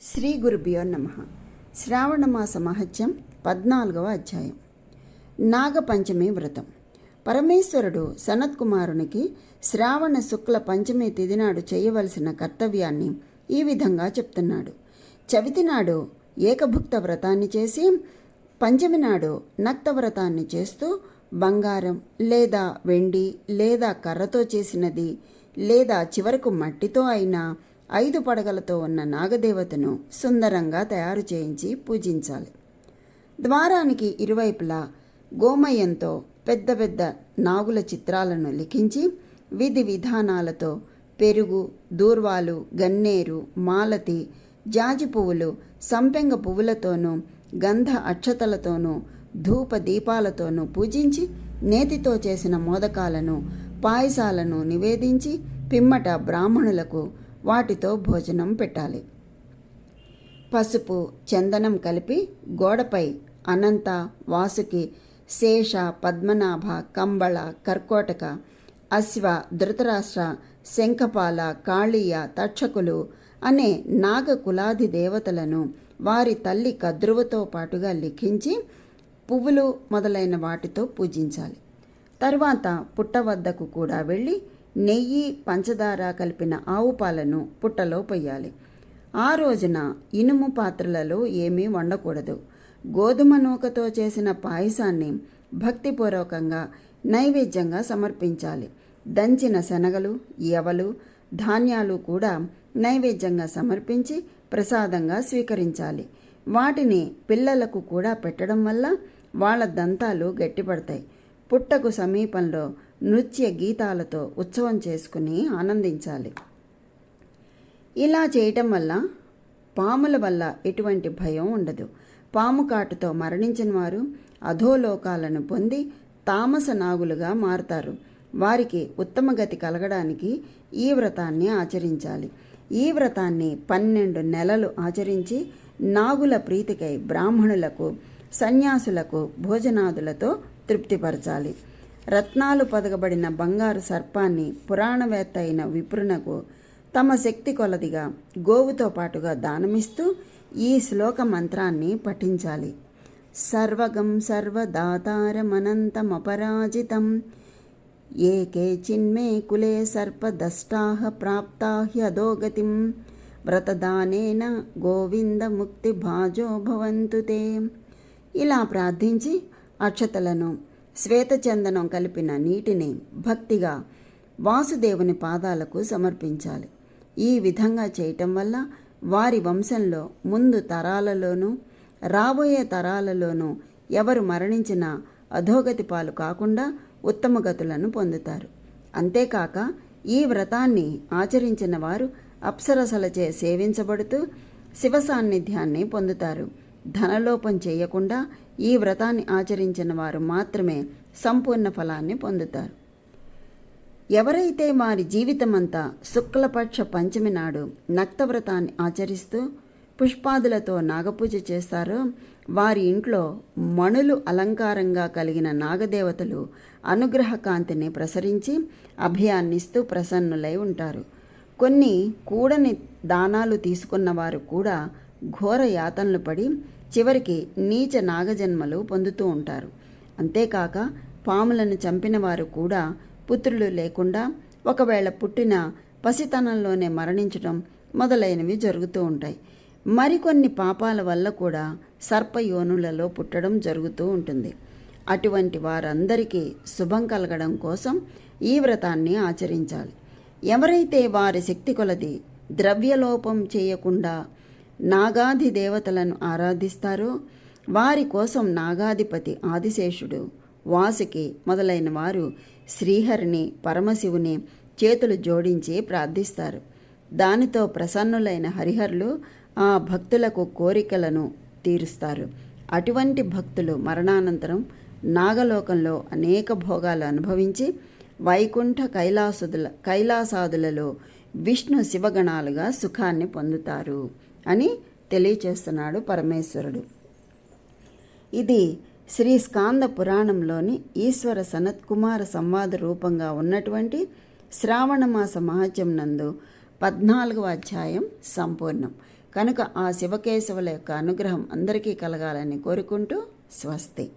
శ్రీ గురుభ్యో నమ. శ్రావణమాస మహత్యం పద్నాలుగవ అధ్యాయం. నాగపంచమి వ్రతం. పరమేశ్వరుడు సనత్కుమారునికి శ్రావణ శుక్ల పంచమి తిథి నాడు చేయవలసిన కర్తవ్యాన్ని ఈ విధంగా చెప్తున్నాడు. చవితి నాడు ఏకభుక్త వ్రతాన్ని చేసి పంచమి నాడు నక్త వ్రతాన్ని చేస్తూ బంగారం లేదా వెండి లేదా కర్రతో చేసినది లేదా చివరకు మట్టితో అయినా ఐదు పడగలతో ఉన్న నాగదేవతను సుందరంగా తయారు చేయించి పూజించాలి. ద్వారానికి ఇరువైపులా గోమయంతో పెద్ద పెద్ద నాగుల చిత్రాలను లిఖించి విధి విధానాలతో పెరుగు దూర్వాలు గన్నేరు మాలతి జాజి పువ్వులు సంపెంగ పువ్వులతోనూ గంధ అక్షతలతోనూ ధూప దీపాలతోనూ పూజించి నేతితో చేసిన మోదకాలను పాయసాలను నివేదించి పిమ్మట బ్రాహ్మణులకు వాటితో భోజనం పెట్టాలి. పసుపు చందనం కలిపి గోడపై అనంత వాసుకి శేష పద్మనాభ కంబళ కర్కోటక అశ్వ ధృతరాష్ట్ర శంఖపాల కాళీయ తక్షకులు అనే నాగ కులాది దేవతలను వారి తల్లి కద్రువతో పాటుగా లిఖించి పువ్వులు మొదలైన వాటితో పూజించాలి. తరువాత పుట్ట వద్దకు కూడా వెళ్ళి నెయ్యి పంచదార కలిపిన ఆవు పాలను పుట్టలో పొయ్యాలి. ఆ రోజున ఇనుము పాత్రలలో ఏమీ వండకూడదు. గోధుమ నూకతో చేసిన పాయసాన్ని భక్తిపూర్వకంగా నైవేద్యంగా సమర్పించాలి. దంచిన శనగలు యవలు ధాన్యాలు కూడా నైవేద్యంగా సమర్పించి ప్రసాదంగా స్వీకరించాలి. వాటిని పిల్లలకు కూడా పెట్టడం వల్ల వాళ్ళ దంతాలు గట్టిపడతాయి. పుట్టకు సమీపంలో నృత్య గీతాలతో ఉత్సవం చేసుకుని ఆనందించాలి. ఇలా చేయటం వల్ల పాముల వల్ల ఎటువంటి భయం ఉండదు. పాము కాటుతో మరణించిన వారు అధోలోకాలను పొంది తామస నాగులుగా మారుతారు. వారికి ఉత్తమ గతి కలగడానికి ఈ వ్రతాన్ని ఆచరించాలి. ఈ వ్రతాన్ని పన్నెండు నెలలు ఆచరించి నాగుల ప్రీతికై బ్రాహ్మణులకు సన్యాసులకు భోజనాదులతో తృప్తిపరచాలి. రత్నాలు పదగబడిన బంగారు సర్పాన్ని పురాణవేత్త అయిన విప్రునకు తమ శక్తి కొలదిగా గోవుతో పాటుగా దానమిస్తూ ఈ శ్లోక మంత్రాన్ని పఠించాలి. సర్వగం సర్వదాతారమనంతమపరాజితం. ఏకే చిన్మే కులే సర్పదష్టాహ ప్రాప్తా హ్యధోగతిం వ్రతదానేన గోవింద ముక్తి భాజో భవంతు ఇలా ప్రార్థించి అక్షతలను శ్వేతచందనం కలిపిన నీటిని భక్తిగా వాసుదేవుని పాదాలకు సమర్పించాలి. ఈ విధంగా చేయటం వల్ల వారి వంశంలో ముందు తరాలలోనూ రాబోయే తరాలలోనూ ఎవరు మరణించినా అధోగతి పాలు కాకుండా ఉత్తమ గతులను పొందుతారు. అంతేకాక ఈ వ్రతాన్ని ఆచరించిన వారు అప్సరసలచే సేవించబడుతూ శివ సాన్నిధ్యాన్ని పొందుతారు. ధనలోపం చేయకుండా ఈ వ్రతాన్ని ఆచరించిన వారు మాత్రమే సంపూర్ణ ఫలాన్ని పొందుతారు. ఎవరైతే వారి జీవితమంతా శుక్లపక్ష పంచమి నాడు నక్తవ్రతాన్ని ఆచరిస్తూ పుష్పాదులతో నాగపూజ చేస్తారో వారి ఇంట్లో మణులు అలంకారంగా కలిగిన నాగదేవతలు అనుగ్రహ కాంతిని ప్రసరించి అభయాన్నిస్తూ ప్రసన్నులై ఉంటారు. కొన్ని కూడని దానాలు తీసుకున్న వారు కూడా ఘోర యాతనలు పడి చివరికి నీచ నాగజన్మలు పొందుతూ ఉంటారు. అంతేకాక పాములను చంపిన వారు కూడా పుత్రులు లేకుండా ఒకవేళ పుట్టిన పసితనంలోనే మరణించడం మొదలైనవి జరుగుతూ ఉంటాయి. మరికొన్ని పాపాల వల్ల కూడా సర్పయోనులలో పుట్టడం జరుగుతూ ఉంటుంది. అటువంటి వారందరికీ శుభం కలగడం కోసం ఈ వ్రతాన్ని ఆచరించాలి. ఎవరైతే వారి శక్తి కొలది ద్రవ్యలోపం చేయకుండా నాగాది దేవతలను ఆరాధిస్తారో? వారి కోసం నాగాధిపతి ఆదిశేషుడు వాసుకి మొదలైన వారు శ్రీహరిని పరమశివుని చేతులు జోడించి ప్రార్థిస్తారు. దానితో ప్రసన్నులైన హరిహరులు ఆ భక్తులకు కోరికలను తీరుస్తారు. అటువంటి భక్తులు మరణానంతరం నాగలోకంలో అనేక భోగాలు అనుభవించి వైకుంఠ కైలాసుదుల కైలాసాదులలో విష్ణు శివగణాలుగా సుఖాన్ని పొందుతారు. అని తెలియచేస్తున్నాడు పరమేశ్వరుడు. ఇది శ్రీ స్కాంద పురాణంలోని ఈశ్వర సనత్కుమార సంవాద రూపంగా ఉన్నటువంటి శ్రావణమాస మహత్యం నందు పద్నాలుగవ అధ్యాయం సంపూర్ణం. కనుక ఆ శివకేశవుల యొక్క అనుగ్రహం అందరికీ కలగాలని కోరుకుంటూ స్వస్తి.